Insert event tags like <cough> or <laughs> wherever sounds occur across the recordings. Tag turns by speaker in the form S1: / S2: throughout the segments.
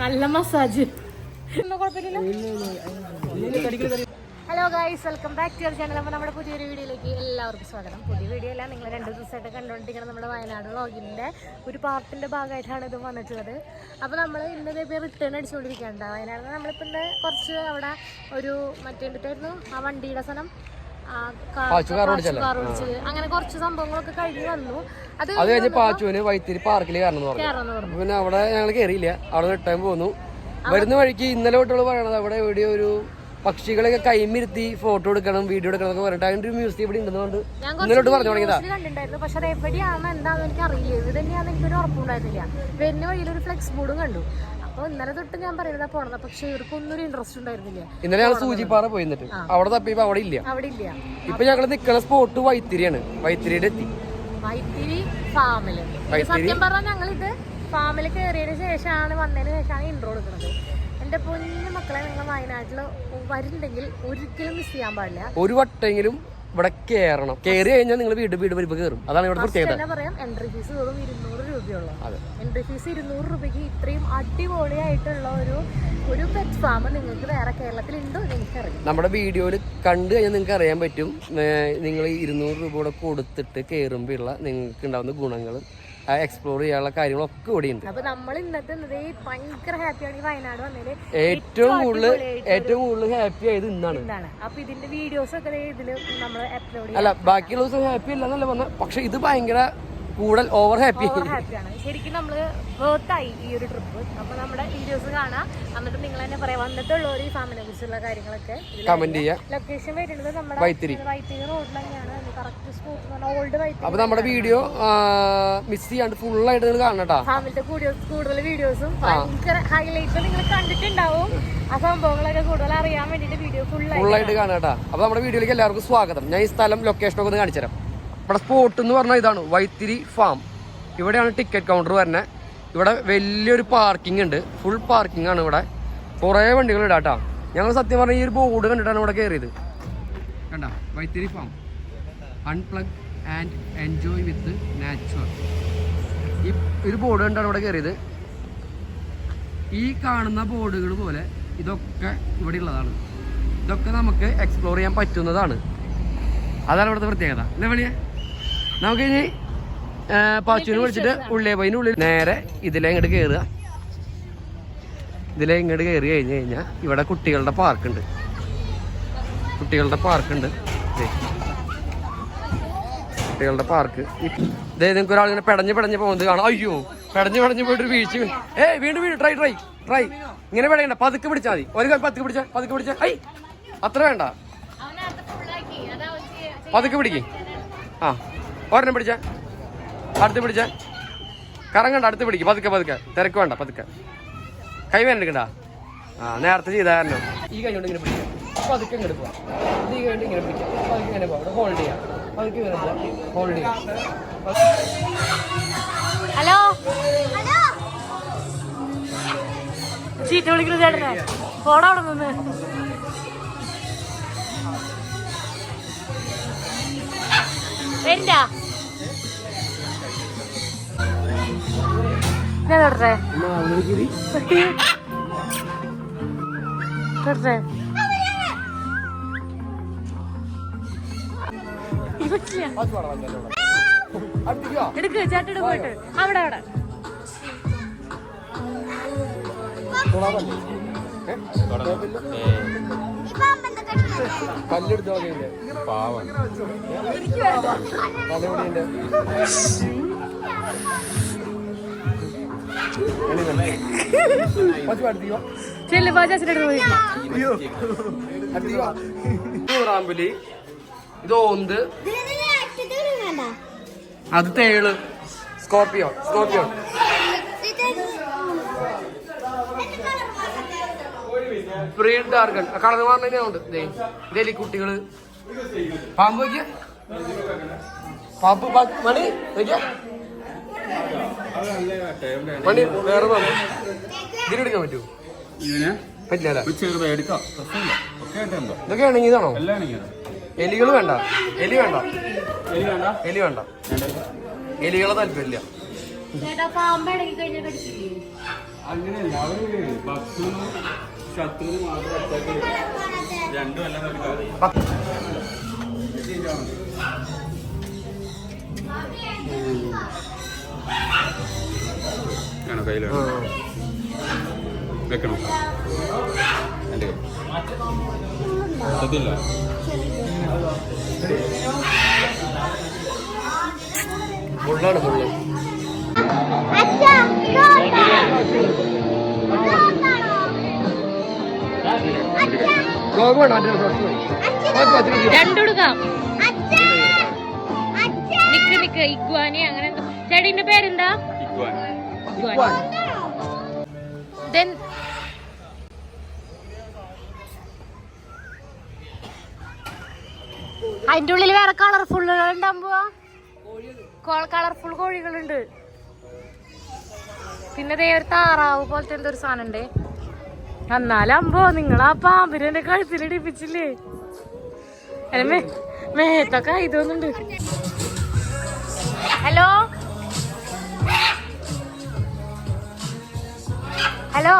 S1: നല്ല massage. Hello guys welcome back to your channel അപ്പോൾ നമ്മുടെ പുതിയൊരു വീഡിയോയിലേക്ക് എല്ലാവർക്കും സ്വാഗതം. പുതിയ വീഡിയോ അല്ല നിങ്ങൾ രണ്ട് ദിവസമായിട്ട് കണ്ടുകൊണ്ടിരിക്കണം നമ്മുടെ വയനാട് വ്ളോഗിന്റെ ഒരു പാർട്ടിന്റെ ഭാഗമായിട്ടാണ് ഇത് വന്നിട്ടുള്ളത്. അപ്പോൾ നമ്മൾ ഇന്നലെ ഇപ്പോൾ റിട്ടേൺ അടിച്ചുകൊണ്ടിരിക്കുകയാണ് വയനാട് നമ്മളിപ്പോൾ ഇന്ന് കുറച്ച് അവിടെ ഒരു മറ്റേ എന്തിട്ടായിരുന്നു? ആ വണ്ടിയുടെ സ്ഥലം അങ്ങനെ കുറച്ച് സംഭവങ്ങളൊക്കെ കഴിഞ്ഞ് വന്നു. അത്
S2: കഴിഞ്ഞ് പാച്ചുവിന് വൈത്തിരി പാർക്കിൽ കയറണം പറഞ്ഞു. പിന്നെ അവിടെ ഞങ്ങൾ കയറിയില്ല. അവിടെ റിട്ടേൺ പോന്നു. വരുന്ന വഴിക്ക് ഇന്നലെ തൊട്ടുള്ള പറയണത് അവിടെ എവിടെ ഒരു പക്ഷികളെയൊക്കെ കൈമിരുത്തി ഫോട്ടോ എടുക്കണം വീഡിയോ എടുക്കണം എന്നൊക്കെ പറഞ്ഞിട്ട് അതിന്റെ ഒരു മ്യൂസിയം ഇവിടെ ഉണ്ടെന്നുകൊണ്ട് ഇന്നലോട്ട് പറഞ്ഞു തുടങ്ങിയതാ.
S1: കണ്ടിട്ടുണ്ടായിരുന്നു. പക്ഷെ അത് എവിടെയാണെന്ന് എന്താണെന്ന് എനിക്ക് അറിയില്ല ഇത് തന്നെയാണെന്ന് എനിക്കൊരു ഉറപ്പുണ്ടായിരുന്നില്ല വരുന്ന വഴിയിൽ ഒരു ഫ്ലെക്സ് ബോർഡും കണ്ടു. അപ്പോൾ ഇന്നലെ തൊട്ട് ഞാൻ പറയുന്നത് പോണത്. പക്ഷെ ഇവർക്കൊന്നും ഒരു ഇൻട്രസ്റ്റ് ഉണ്ടായിരുന്നില്ല.
S2: ഇന്നലെ ഞങ്ങൾ സൂചിപ്പാറ പോയി എന്നിട്ട് അവിടെ തപ്പിയപ്പോ അവിടെ ഇല്ല.
S1: അവിടെ ഇല്ല.
S2: ഇപ്പൊ ഞങ്ങൾ നിക്കണ സ്പോട്ട് വൈത്തിരിയാണ്. വൈത്തിരിയുടെ എത്തി.
S1: വൈത്തിരി ഫാമിൽ സത്യം പറഞ്ഞാൽ ഞങ്ങളിത് ഫാമിൽ കയറിയതിന് ശേഷമാണ് വന്നതിന് ശേഷമാണ് ഇൻട്രോ എടുക്കുന്നത്. എന്റെ പൊന്നു മക്കളെ നിങ്ങൾ വയനാട്ടിൽ വരുന്നുണ്ടെങ്കിൽ ഒരിക്കലും മിസ് ചെയ്യാൻ പാടില്ല.
S2: ഒരു വട്ടെങ്കിലും ഇവിടെ കയറണം കയറി കഴിഞ്ഞാൽ നിങ്ങൾ വീട് വീട് വരുമ്പോ കയറും അതാണ് ഇവിടെ പ്രത്യേകത.
S1: പറയാം എൻട്രി ഫീസ് വെറും ഇരുന്നൂറ് രൂപയുള്ളൂ.
S2: എന്റെ
S1: എൻട്രി ഫീസ് ഇരുന്നൂറ് രൂപയ്ക്ക് ഇത്രയും അടിപൊളിയായിട്ടുള്ള ഒരു ഒരു പെറ്റ് ഫാം നിങ്ങൾക്ക് വേറെ കേരളത്തിൽ ഉണ്ടോ എന്ന് എനിക്കറിയാം
S2: നമ്മുടെ വീഡിയോയിൽ കണ്ടു കഴിഞ്ഞാൽ നിങ്ങൾക്ക് അറിയാൻ പറ്റും. നിങ്ങൾ ഇരുന്നൂറ് രൂപ കൂടെ കൊടുത്തിട്ട് കയറുമ്പോഴുള്ള നിങ്ങൾക്ക് ഉണ്ടാകുന്ന ഗുണങ്ങളും എക്സ്പ്ലോർ ചെയ്യാനുള്ള കാര്യങ്ങളൊക്കെ ഇവിടെ ഉണ്ട്.
S1: അപ്പൊ നമ്മൾ ഇന്നത്തെ ഇന്നത് ഭയങ്കര ഹാപ്പിയാണ് ഈ വയനാട് വന്നത്
S2: ഏറ്റവും കൂടുതൽ ഏറ്റവും കൂടുതൽ ഹാപ്പി ആയത് ഇന്നാണ്.
S1: അപ്പൊ ഇതിന്റെ വീഡിയോസ് ഒക്കെ ഇതിൽ നമ്മൾ അപ്ലോഡ്
S2: അല്ല ബാക്കിയുള്ള ദിവസം ഹാപ്പി അല്ലെന്നല്ല പറഞ്ഞ. പക്ഷെ ഇത് ഭയങ്കര കൂടുതൽ ഓവർ ഹാപ്പി
S1: ആണ്. ഹാപ്പിയാണ് ശരിക്കും നമ്മൾ വേർത്തായി ഈ ഒരു ട്രിപ്പ് അപ്പൊ നമ്മുടെ വീഡിയോസ് കാണാം. എന്നിട്ട് നിങ്ങൾ തന്നെ പറയാം. വന്നിട്ടുള്ള ഒരു ഫാമിനെ കുറിച്ചുള്ള കാര്യങ്ങളൊക്കെ.
S2: കമന്റ് ചെയ്യാം.
S1: ലൊക്കേഷൻ വരുന്നത് നമ്മുടെ
S2: വൈത്തിരി.
S1: വൈത്തിരി റോഡിൽ തന്നെയാണ്. കറക്റ്റ് സ്പോട്ട് ഓൾഡ് വൈത്തിരി
S2: അപ്പൊ നമ്മുടെ വീഡിയോ മിസ് ചെയ്യാണ്ട് ഫുൾ ആയിട്ട് നിങ്ങൾ കാണട്ടോ
S1: ഫാമിലത്തെ കൂടുതൽ വീഡിയോസും ഭയങ്കര ഹൈലൈറ്റ്സ് നിങ്ങൾ കണ്ടിട്ടുണ്ടാവും. ആ സംഭവങ്ങളൊക്കെ കൂടുതൽ അറിയാൻ വേണ്ടിട്ട് വീഡിയോ ഫുൾ
S2: ആയിട്ട് കാണാട്ടാ അപ്പൊ നമ്മുടെ വീഡിയോയിലേക്ക് എല്ലാവർക്കും സ്വാഗതം. ഞാൻ ഈ സ്ഥലം ലൊക്കേഷനൊക്കെ ഒന്ന് കാണിച്ചു തരാം ഇവിടെ സ്പോട്ട് എന്ന് പറഞ്ഞാൽ ഇതാണ് വൈത്തിരി ഫാം ഇവിടെയാണ് ടിക്കറ്റ് കൗണ്ടർ വരുന്നത് ഇവിടെ വലിയൊരു പാർക്കിംഗ് ഉണ്ട്. ഫുൾ പാർക്കിംഗ് ആണ് ഇവിടെ. കുറേ വണ്ടികൾ ഇടാട്ടാ ഞങ്ങൾ സത്യം പറഞ്ഞ ഈ ഒരു ബോർഡ് കണ്ടിട്ടാണ് ഇവിടെ കയറിയത് കണ്ട? Vythiri farm unplug and enjoy with natural ഈ ഒരു ബോർഡ് കണ്ടാണ് ഇവിടെ കയറിയത് ഈ കാണുന്ന ബോർഡുകൾ പോലെ ഇതൊക്കെ ഇവിടെ ഉള്ളതാണ്. ഇതൊക്കെ നമുക്ക് എക്സ്പ്ലോർ ചെയ്യാൻ പറ്റുന്നതാണ്. അതാണ് ഇവിടുത്തെ പ്രത്യേകത. അല്ലേ പണിയാ? നമുക്ക് ഇനി പാച്ചുവിനെ വിളിച്ചിട്ട് ഉള്ളേ പോയി ഉള്ളിൽ നേരെ ഇതിലേ ഇങ്ങോട്ട് കയറുക ഇതിലേ ഇങ്ങോട്ട് കയറി കഴിഞ്ഞ് കഴിഞ്ഞാൽ ഇവിടെ കുട്ടികളുടെ പാർക്കുണ്ട്. കുട്ടികളുടെ പാർക്കുണ്ട്. കുട്ടികളുടെ പാർക്ക്. ഇതേ നിങ്ങൾക്ക് ഒരാൾ ഇങ്ങനെ പെടഞ്ഞ് പെടഞ്ഞ് പോകുന്നത് കാണാം. അയ്യോ പെടഞ്ഞ് പെടഞ്ഞ് പോയിട്ട് വീഴ്ച ഏ വീണ്ടും വീണ്ടും ട്രൈ ട്രൈ ട്രൈ ഇങ്ങനെ പെടയണ്ട. പതുക്കെ പിടിച്ചാൽ മതി. ഒരു പതുക്കെ പിടിച്ചാൽ പതുക്കെ പിടിച്ചാൽ ഐ അത്ര വേണ്ട. പതുക്കെ പിടിക്കേ. ആ. ഒരെണ്ണം പിടിച്ച. അടുത്ത് പിടിച്ച. കറങ്ങണ്ട അടുത്ത് പിടിക്കും. പതുക്കെ പതുക്കെ. തിരക്ക് വേണ്ട പതുക്കെ. കൈ വേന എടുക്കണ്ട. ആ നേരത്തെ ചെയ്തായിരുന്നു ഈ കൈ കൊണ്ട് ഇങ്ങനെ പിടിക്കാം. പതുക്കെ ഇങ്ങോട്ട് പോവാം. ഈ കൈ കൊണ്ട് ഇങ്ങനെ പിടിക്കാം. പതുക്കെ ഇങ്ങനെ പോവാം. ഹോൾഡ് ചെയ്യാം. പതുക്കെ ഇങ്ങനെ പോവാം ഹോൾഡ് ചെയ്യാം.
S1: ഹലോ? ചീറ്റ വിളിക്കുന്നത് ചേട്ടനെ. പോടാ അവിടെ നിന്ന്. വരണ്ട ഞാൻ തൊടട്ടെ തൊടട്ടെ എടുക്ക് ചേട്ടൻ പോയിട്ട്. അവിടെ അവിടെ.
S2: കല്ലെടുത്ത വകയില്ലേ തലമുടിയുണ്ട് പത്ത് അടുത്തേക്കോ
S1: ചെല്ലു പോ ചേച്ചിയുടെ പോയി
S2: റാമ്പുലി ഇത് ഓന്ത് അത് തേൾ സ്കോർപ്പിയോ സ്കോർപ്പിയോ പ്രീ ഡാർഗൺ കളർ പറഞ്ഞുണ്ട് ഇതേലി കുട്ടികൾ. പാമ്പ് വയ്ക്ക പാമ്പ് മണി വയ്ക്ക മണി വേറെ പാമ്പ് ഇതിനെടുക്കാൻ പറ്റുമോ?
S3: ഇതിനെ
S2: പറ്റില്ല ഇതൊക്കെ ആണെങ്കിൽ ഇതാണോ എലികൾ വേണ്ട. എലി വേണ്ട.
S3: എലി വേണ്ട?
S2: എലി വേണ്ട. എലികളെ താല്പര്യമില്ല.
S3: അങ്ങനെയല്ല അവർ ഭക്ഷണം ശത്രു മാത്രം കയ്യിലാണ് വെക്കണം? എന്റെ സത്യമില്ല.
S2: മുള്ളാണ് മുള്ള്.
S1: രണ്ടുടുക്കാം. നിക്ക് നിക്ക് ഇഗ്വാനെ അങ്ങനെ എന്തോ. ചേട്ടന്റെ പേരെന്താ?
S3: ഇക്കുവാൻ
S2: ഇക്കുവാൻ.
S1: Then അതിന്റെ ഉള്ളിൽ വേറെ കളർഫുള്ളുകൾ ഉണ്ടാകുമ്പോ കളർഫുൾ കോഴികളുണ്ട്. പിന്നെ ദേ ഒരു താറാവ് പോലത്തെ എന്തോ ഒരു സാധനം ഉണ്ട് എന്നാലമ്പോ നിങ്ങൾ ആ പാമ്പിനെ കഴുത്തിലിടിപ്പിച്ചില്ലേ മേ- മേത്തൊക്കെ ഇതൊന്നുണ്ട് hello hello.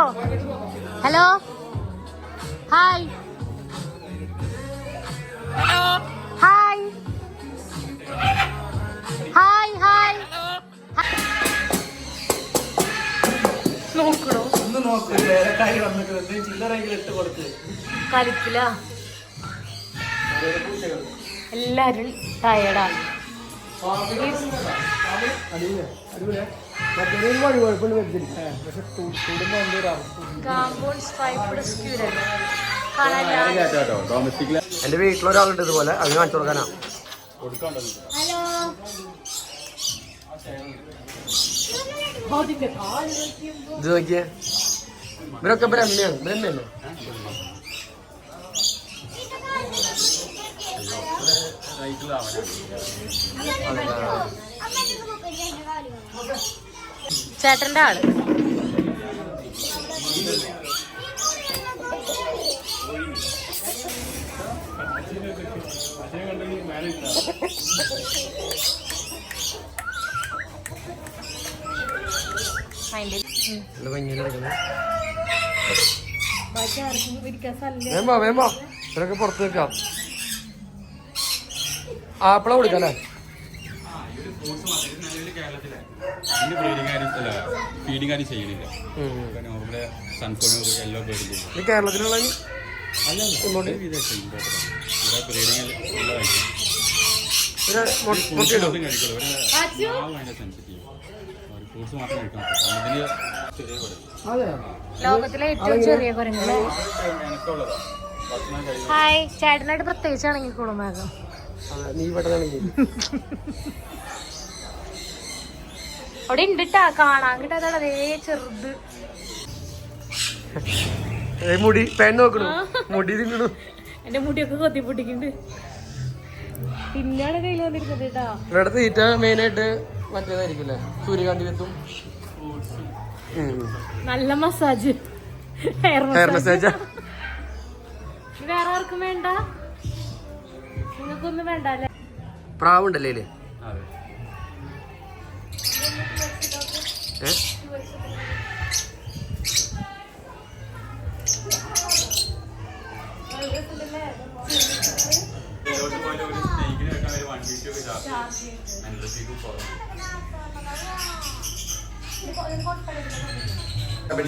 S1: Hello. Hi. Hi. Hi hi. നോക്കണോ?
S4: ഒന്ന് നോക്ക് വേലക്കാരി വന്നിട്ട് ചില്ലറെങ്കിലും ഇട്ട് കൊടുക്ക്.
S1: കലിപ്പില എല്ലാരും ടയർഡാണ്
S2: വഴി കുഴപ്പമുണ്ട് വരുത്തില്ല.
S4: പക്ഷെ എന്തോ ഒരു അർത്ഥം
S2: എന്റെ വീട്ടിലൊരാളുണ്ട് ഇതുപോലെ. അത് കാണിച്ചു കൊടുക്കാനാ.
S1: ഹലോ
S2: ഇത് നോക്കിയേ. ഇവരൊക്കെ ബ്രഹ്മയാണ്. ബ്രഹ്മയല്ലേ?
S1: ചേട്ടന്റെ ആൾ.
S2: വേമ്പോ പുറത്ത് വെക്കാം ആപ്പിള കൊടുക്കാം അല്ലേ
S3: ഇതിന് ബ്രീഡിംഗ് ആരും അല്ല ഫീഡിംഗ് ആരും. നോർമൽ
S2: ഇത് കേരളത്തിലുള്ള
S3: വിദേശം ഇവിടെ ബ്രീഡിംഗ്
S1: ലോകത്തിലെ ഏറ്റവും ചെറിയ
S3: കഴിക്കാൻ
S1: ഹായ് ചേട്ടനായിട്ട് പ്രത്യേകിച്ച് ഇണങ്ങിക്കോളും
S2: മാഗം. നീ പെട്ടെന്ന് <laughs>
S1: അവിടെ ഉണ്ട് കേട്ടാ കാണാൻ. കിട്ടാതെ അതേ ചെറുത്.
S2: മുടി പേൻ നോക്കണു. മുടി തിന്നണു.
S1: എന്റെ മുടിയൊക്കെ കൊത്തി പൊട്ടിക്കുന്നുണ്ട്. പിന്നാണ് കയ്യിൽ വന്നിരിക്കുന്നത് കേട്ടാ.
S2: ഇവിടെ തീറ്റ മെയിനായിട്ട് മറ്റേതായിരിക്കില്ലേ സൂര്യകാന്തി വിത്തും.
S1: നല്ല മസാജ്. ഹെയർ മസാജ വേറെ ആർക്കും വേണ്ട. നിങ്ങൾക്കൊന്നും വേണ്ട അല്ലേ?
S2: പ്രാവുണ്ടല്ലേ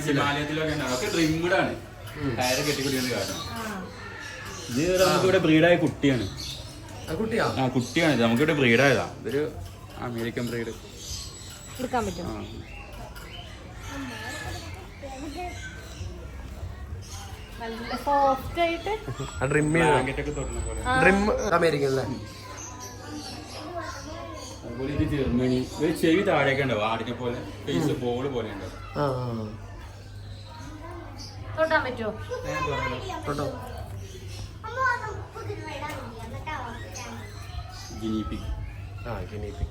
S3: ഹിമാലയത്തിലൊക്കെ ഉണ്ടാവും. ഒക്കെ ഡ്രിമ്മഡ് ആണ് ടയറ് കെട്ടിക്കുടിയാണ് കാരണം ഇത് നമുക്ക് ഇവിടെ ബ്രീഡായ കുട്ടിയാണ്.
S2: അത് കുട്ടിയാ?
S3: ആ കുട്ടിയാണ്. ഇത് നമുക്കിവിടെ ബ്രീഡായതാ. ഇതൊരു അമേരിക്കൻ ബ്രീഡ്.
S1: എടുക്കാൻ പറ്റും. സോഫ്റ്റ് ആയിട്ട്.
S2: ഡ്രിം ഡ്രിം അമേരിക്കൻ അല്ലേ?
S3: അതുപോലെ ഇത് ജർമ്മനി. ഒരു ചെവി താഴേക്ക് ഉണ്ടാവും. ആടിനെ പോലെ. ഫേസ് ബോൾ പോലെ ഉണ്ടാവും.
S2: ആ
S1: തൊട്ടാൻ പറ്റുമോ
S2: കേട്ടോ
S3: ഗിനിപ്പി
S2: ആ ഗിനിപ്പി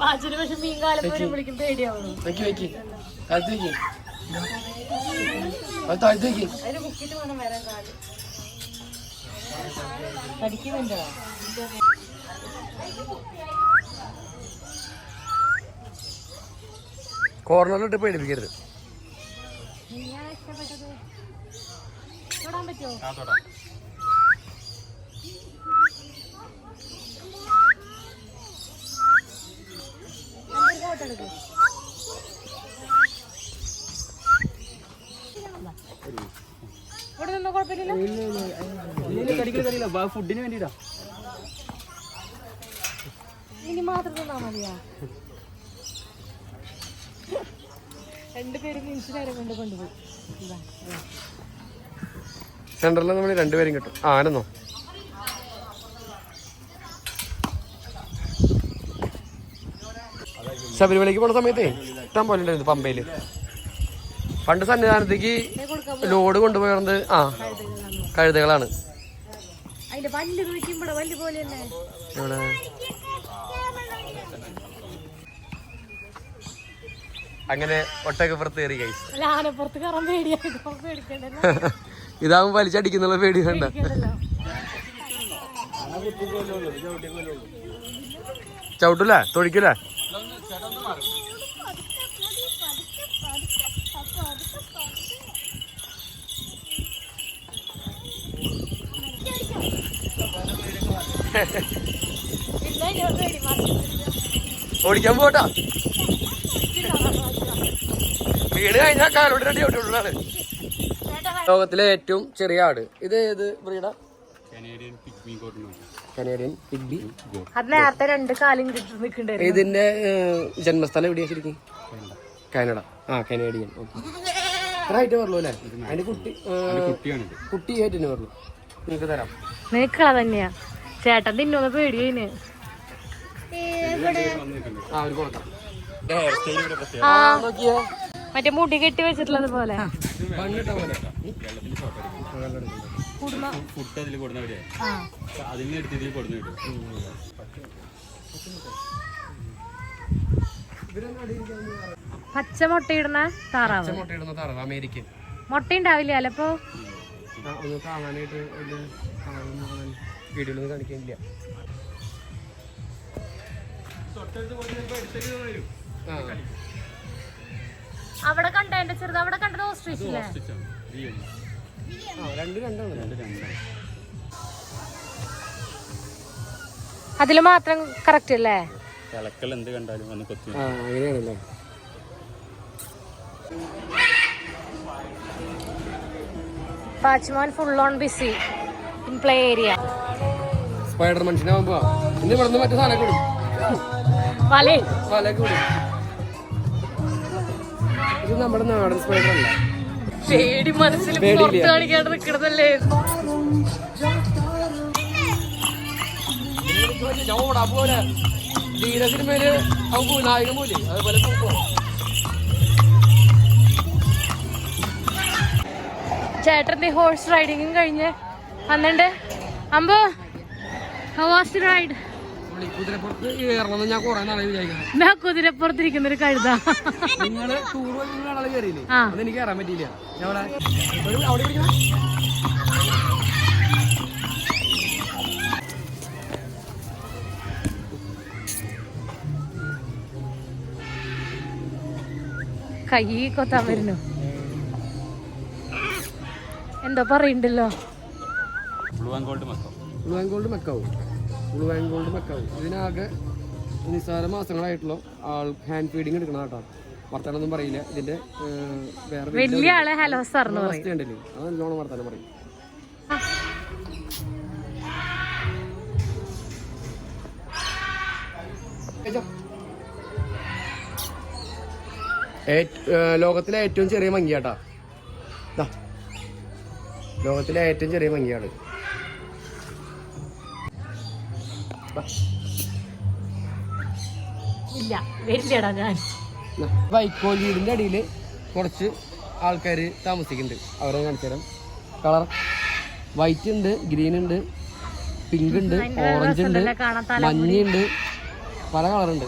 S1: പാച്ചിന് പക്ഷെ മീൻ കാലം വിളിക്കും പേടിയാവുന്നു അതിന് മുക്കിട്ട് വേണം വരാൻ കാൽ. പഠിക്കുന്നുണ്ടോ
S2: കോർണറിലിട്ട് പേടിപ്പിക്കരുത്.
S1: തൊടാൻ പറ്റുമോ?
S3: ആ തൊടാം.
S1: ഇവിടെ നിന്നോ കുഴപ്പമില്ലല്ലോ?
S3: ഫുഡിന് വേണ്ടിട്ടാ.
S1: ഇനി മാത്രം തന്നാ മതിയാ. രണ്ടുപേരും നേരം കൊണ്ട് കൊണ്ടുപോയി?
S2: സെന്ററിൽ നമ്മൾ രണ്ടുപേരും കിട്ടും. ആ ആനന്നോ ശബരിമലയ്ക്ക് പോണ സമയത്തേ ഇഷ്ടം പോലെ ഉണ്ടായിരുന്നു പമ്പയിൽ. പണ്ട് സന്നിധാനത്തേക്ക് ലോഡ് കൊണ്ടുപോയത് ആ കഴുതകളാണ്. അങ്ങനെ ഒട്ടൊക്കെ പുറത്ത് കയറി കൈസ് <laughs> ഇതാകുമ്പോ വലിച്ചടിക്കുന്നുള്ള പേടി വേണ്ട. ചവിട്ടൂല? തൊഴിക്കൂല ഓടിക്കാൻ പോട്ടാ. വീട് കഴിഞ്ഞാൽ കാലോട്ട് രണ്ടി ആയിട്ടുള്ളതാണ് ലോകത്തിലെ ഏറ്റവും ചെറിയ ആട്. ഇത് ഏത് ബ്രീഡാ?
S3: കനേഡിയൻ പിഗ്മി കോട്ടിന്
S2: കനേഡിയൻ പിഗ്ബി
S1: അത് നേരത്തെ രണ്ട് കാലും നിൽക്കണ്ടായിരുന്നു.
S2: ഇതിന്റെ ജന്മസ്ഥലം എവിടെയാ ശരിക്കും? കാനഡ. ആ കനേഡിയൻ ഓക്കെ ഹൈറ്റ് പറഞ്ഞു അല്ലേ? അതിന്റെ കുട്ടി കുട്ടി ഹൈറ്റിന് പറഞ്ഞു നിനക്ക് തരാം.
S1: നിനക്കള തന്നെയാ. ചേട്ടൻ തിന്നോന്ന് പേടിയതിന്
S2: ആ ഒരു കൊടുക്കാം
S3: ഹെയർ സ്റ്റൈൽ ഇവിടെ പ്രത്യേകം.
S1: ആ
S2: നോക്കിയേ.
S1: മറ്റേ മുടി കെട്ടി വെച്ചിട്ടുള്ളത് പോലെ. പച്ച മുട്ടയിടുന്ന താറാവ്.
S2: അമേരിക്കൻ.
S1: മുട്ട ഉണ്ടാവില്ല അല്ലപ്പോ
S2: കാണാൻ വീഡിയോയിലൊന്നും കാണിക്കുന്നില്ല. ആ.
S1: അവിടെ കണ്ട എന്റെ ചെറുത് അവിടെ കണ്ടത്
S2: രണ്ട് രണ്ടാണ്.
S1: അതിൽ മാത്രം കറക്റ്റ് അല്ലേ?
S3: തിളക്കൽ എന്ത് കണ്ടാലും വന്ന് കൊത്തി
S2: ആ അങ്ങനെയാണല്ലേ?
S1: പാച്ച്മാൻ full on busy in play area
S2: spider മനുഷ്യനാവുമ്പോ ഇന്ന് ഇവിടെ നിന്ന് മറ്റു സാധനം കൂടും
S1: വലേ.
S2: വലയൊക്കെ കൂടും ഇത് നമ്മുടെ നാടൻ സ്പൈഡർ അല്ല.
S1: പേടി മനസ്സിൽ. പുറത്ത് കാണിക്കാണ്ട് നിക്കണതല്ലേ?
S2: ഓടാ പോലെ ധീര സിനിമയിൽ അവൻ നായകൻ പോലെ അതുപോലെ പോകും
S1: ചേട്ടന്റെ ഹോഴ്സ് റൈഡിങ്ങും കഴിഞ്ഞ് വന്നിട്ട് അമ്പോ ഹോസ് റൈഡ്
S2: ഞാൻ
S1: കുതിരപ്പുറത്തിരിക്കുന്ന ഒരു കഴുത.
S2: നിങ്ങൾ ടൂർ പോയി കയറിയില്ലേ എനിക്ക് കയറാൻ പറ്റിയില്ല.
S1: കൈ കൊത്താൻ വരുന്നു. എന്തോ പറയണ്ടല്ലോ.
S3: ബ്ലൂ ആൻഡ് ഗോൾഡ് മക്കാവും
S2: ബ്ലൂ ആൻഡ് ഗോൾഡ് മെക്കാവും ബ്ലൂ ആൻഡ് ഗോൾഡ് മെക്കാവും ഇതിനാകെ നിസ്സാര മാസങ്ങളായിട്ടുള്ള ആൾ ഹാൻഡ് ഫീഡിങ് എടുക്കണം കേട്ടോ വർത്താനൊന്നും പറയില്ല. ഇതിന്റെ വേറെ
S1: വലിയ ആളെ ഹലോ സാർ പറയും.
S2: അവസ്ഥ ഉണ്ടല്ലേ? അത് നല്ലോണം വർത്താനം പറയും. ലോകത്തിലെ ഏറ്റവും ചെറിയ മങ്കിയാട്ടാ. ലോകത്തിലെ ഏറ്റവും ചെറിയ മങ്കിയാണ്
S1: ഇല്ല വരില്ലടാ ഞാൻ.
S2: വൈക്കോലീടിന്റെ അടിയിൽ കുറച്ച് ആൾക്കാർ താമസിക്കുന്നുണ്ട്. അവരെ കാണിച്ചു തരാം. കളർ വൈറ്റ് ഉണ്ട് ഗ്രീൻ ഉണ്ട് പിങ്ക് ഉണ്ട് ഓറഞ്ച് ഉണ്ട് മഞ്ഞുണ്ട് പല കളറുണ്ട്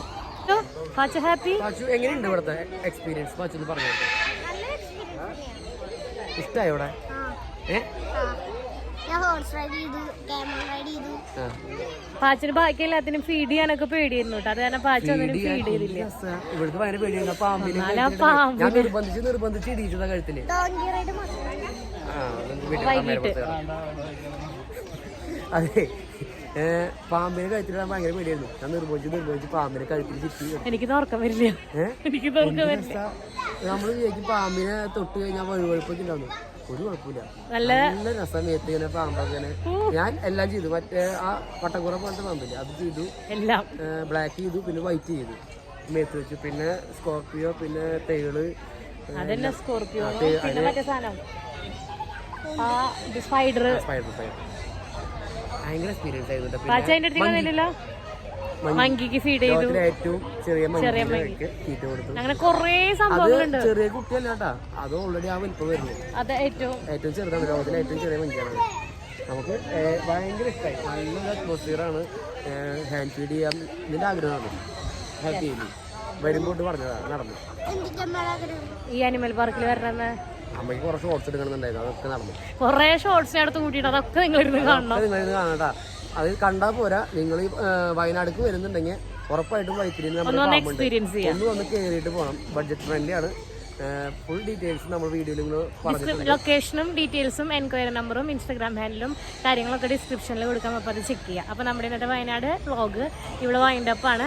S2: എങ്ങനെയുണ്ട് ഇവിടുത്തെ എക്സ്പീരിയൻസ് പറഞ്ഞു ഇഷ്ടമായി ഇവിടെ? ഏ?
S1: പാച്ചിന് ബാക്കി എല്ലാത്തിനും ഫീഡ് ചെയ്യാനൊക്കെ പേടിയായിരുന്നു കേട്ടോ. അത് കാരണം പാച്ച ഒന്നിനും ഫീഡ് ചെയ്തില്ല.
S2: ഇവിടുത്തെ ഭയങ്കര പേടിയുണ്ട് പാമ്പിനെ ഞാൻ നിർബന്ധിച്ച് നിർബന്ധിച്ച് കഴുത്തിൽ. അതെ. പാമ്പിനെ കഴുത്തിലിടാൻ ഭയങ്കര പേടിയായിരുന്നു. ഞാൻ നിർബന്ധിച്ച് നിർബന്ധിച്ച് പാമ്പിനെ കഴുത്തിൽ ചുറ്റി
S1: എനിക്ക് തുറക്കം വരില്ല? എനിക്ക് വരില്ല.
S2: നമ്മൾ വിചാരിക്കും പാമ്പിനെ തൊട്ട് കഴിഞ്ഞാൽ വഴുവഴുപ്പൊക്കെ ഉണ്ടാവും ഒരു കുഴപ്പമില്ല.
S1: നല്ല
S2: നല്ല രസം മേത്ത് ഇങ്ങനെ. പാമ്പങ്ങനെ ഞാൻ എല്ലാം ചെയ്തു. മറ്റേ ആ വട്ടക്കുറ പോലത്തെ പാമ്പില്ലേ. അത് ചെയ്തു.
S1: എല്ലാം.
S2: ബ്ലാക്ക് ചെയ്തു പിന്നെ വൈറ്റ് ചെയ്തു. മേത്ത് വെച്ചു. പിന്നെ സ്കോർപ്പിയോ പിന്നെ തേൾ
S1: അതന്നെ സ്കോർപ്പിയോ പിന്നെ മറ്റേ സാധനം. ആ സ്പൈഡർ
S2: സ്പൈഡർ സ്പൈഡർ ഭയങ്കര എക്സ്പീരിയൻസ് ആയിരുന്നു
S1: മങ്കിക്ക് ഫീഡ് ചെയ്തു.
S2: ഏറ്റവും ചെറിയ മനുഷ്യർക്ക് തീറ്റ കൊടുത്തു.
S1: അങ്ങനെ കൊറേ സംഭവങ്ങളുണ്ട്.
S2: ചെറിയ കുട്ടിയല്ല കേട്ടാ. അത് ഓൾറെഡി ആ വലിപ്പം വരുന്നു.
S1: അത് ഏറ്റവും
S2: ഏറ്റവും ചെറുതാണ്. ലോകത്തിലെ ഏറ്റവും ചെറിയ മങ്കിയാണ് നമുക്ക് ഭയങ്കര ഇഷ്ടമായി നല്ലൊരു അറ്റ്മോസ്ഫിയറാണ് ഹാൻഡ് ഫീഡ് ചെയ്യാൻ ഇതിന്റെ ആഗ്രഹമാണ്. ഹാപ്പി വരുമ്പോട്ട് പറഞ്ഞതാണ് നടന്നു.
S1: ഈ അനിമൽ പാർക്കിൽ വരണമെന്ന്
S2: അമ്മയ്ക്ക് കുറച്ച് ഷോർട്സ് എടുക്കണമെന്നുണ്ടായിരുന്നു. അതൊക്കെ നടന്നു.
S1: കുറേ ഷോർട്സിനെ അടുത്ത് കൂട്ടിയിട്ട് അതൊക്കെ നിങ്ങൾ ഇരുന്ന് കാണണം.
S2: അത് കാണാം അത് കണ്ടാൽ പോരാ. നിങ്ങൾ ഈ വരുന്നുണ്ടെങ്കിൽ ഉറപ്പായിട്ടും വൈത്തിരി
S1: ഒന്ന് വന്ന് എക്സ്പീരിയൻസ്
S2: ഒന്ന് വന്ന് കയറിയിട്ട് പോകണം ബഡ്ജറ്റ് ഫ്രണ്ട്ലി ആണ്. ഫുൾ ഡീറ്റെയിൽസ് നമ്മൾ വീഡിയോയിൽ
S1: ലൊക്കേഷനും ഡീറ്റെയിൽസും എൻക്വയറി നമ്പറും ഇൻസ്റ്റാഗ്രാം ഹാൻഡിലും കാര്യങ്ങളൊക്കെ ഡിസ്ക്രിപ്ഷനിൽ കൊടുക്കാം. അപ്പോൾ അത് ചെക്ക് ചെയ്യാം. അപ്പോൾ നമ്മുടെ ഇന്നത്തെ വയനാട് വ്ളോഗ് ഇവിടെ വൈൻഡപ്പാണ്